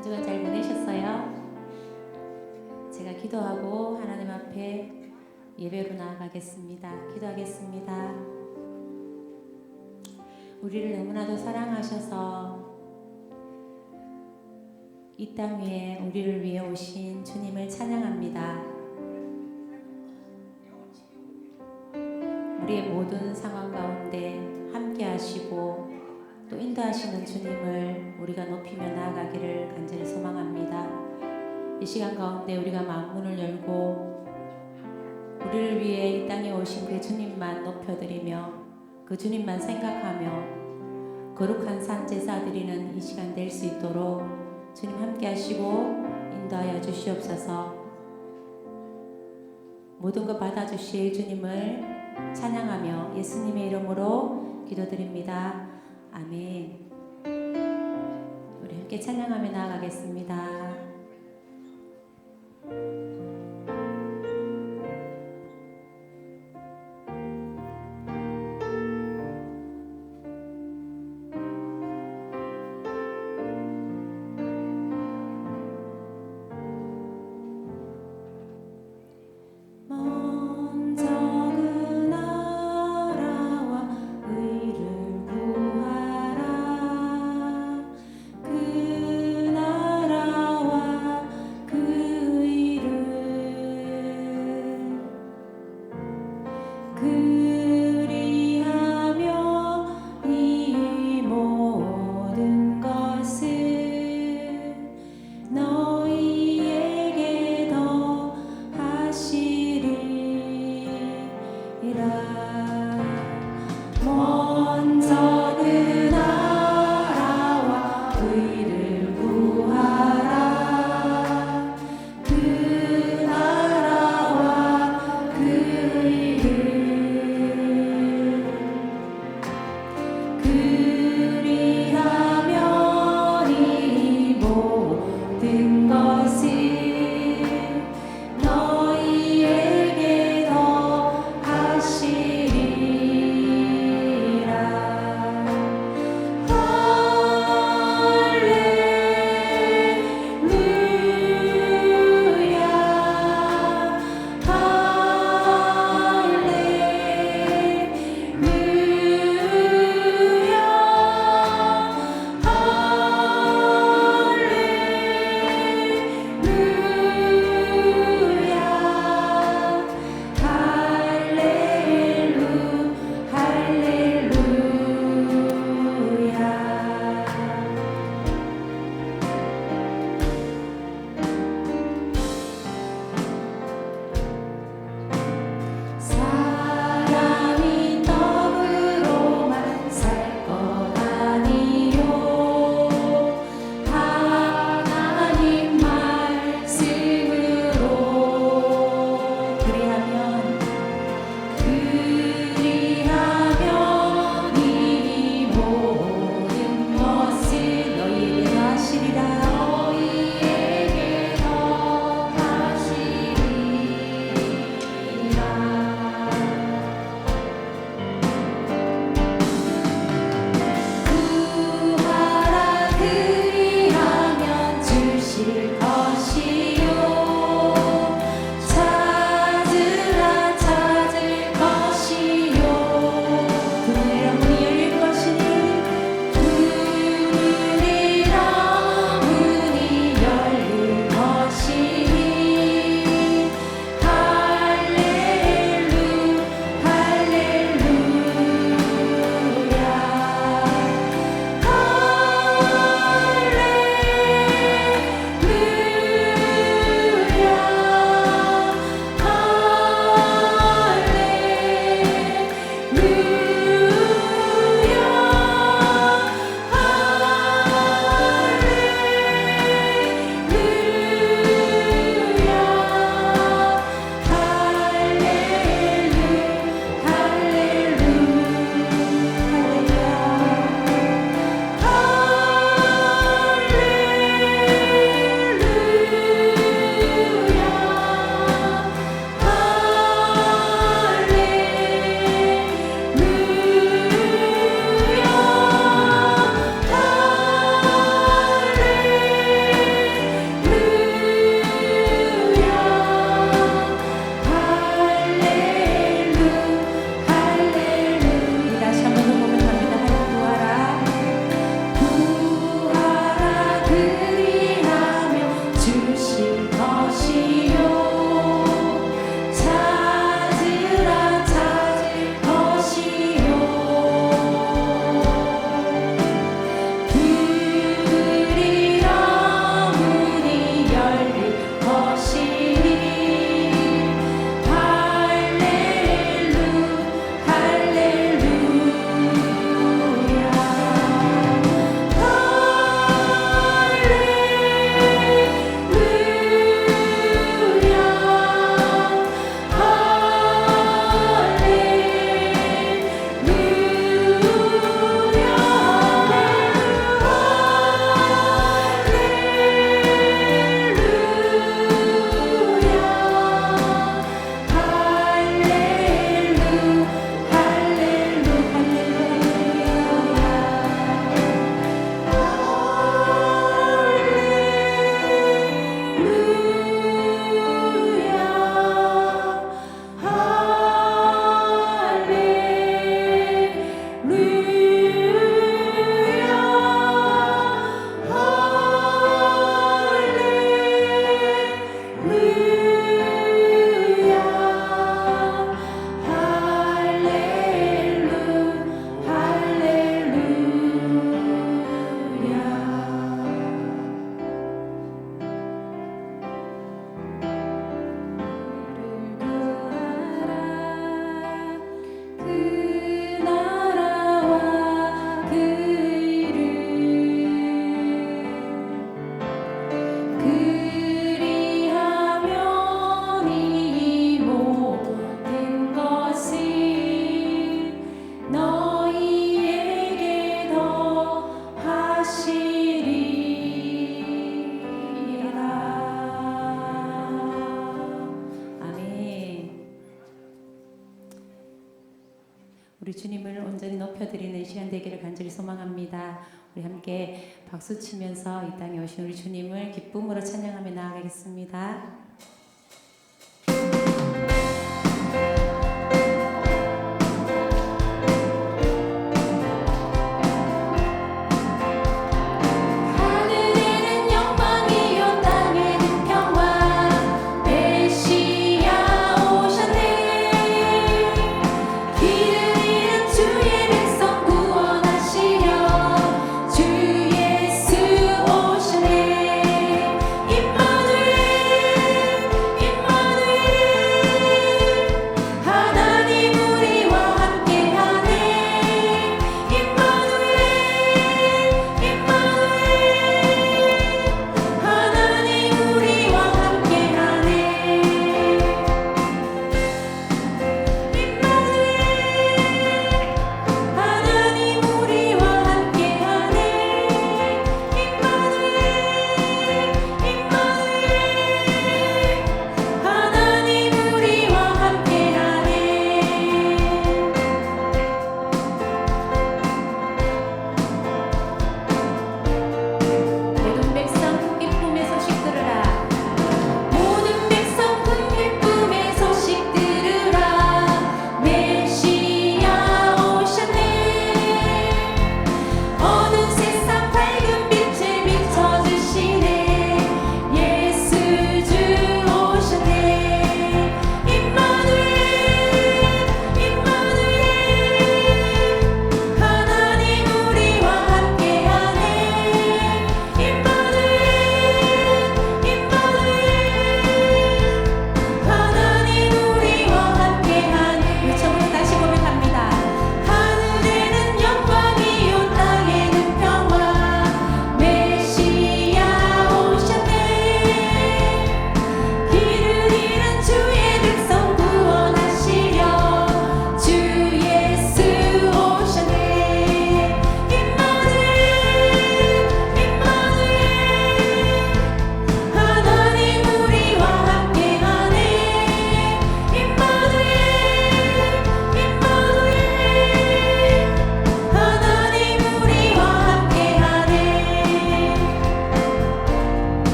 한 주간 잘 보내셨어요? 제가 기도하고 하나님 앞에 예배로 나아가겠습니다. 기도하겠습니다. 우리를 너무나도 사랑하셔서 이 땅 위에 우리를 위해 오신 주님을 찬양합니다. 우리의 모든 인도하시는 주님을 우리가 높이며 나아가기를 간절히 소망합니다. 이 시간 가운데 우리가 마음문을 열고 우리를 위해 이 땅에 오신 그 주님만 높여드리며 그 주님만 생각하며 거룩한 산 제사 드리는 이 시간 될 수 있도록 주님 함께 하시고 인도하여 주시옵소서 모든 것 받아주실 주님을 찬양하며 예수님의 이름으로 기도드립니다. 아멘. 우리 함께 찬양하며 나아가겠습니다. 우리 주님을 온전히 높여드리는 시간 되기를 간절히 소망합니다. 우리 함께 박수 치면서 이 땅에 오신 우리 주님을 기쁨으로 찬양하며 나아가겠습니다.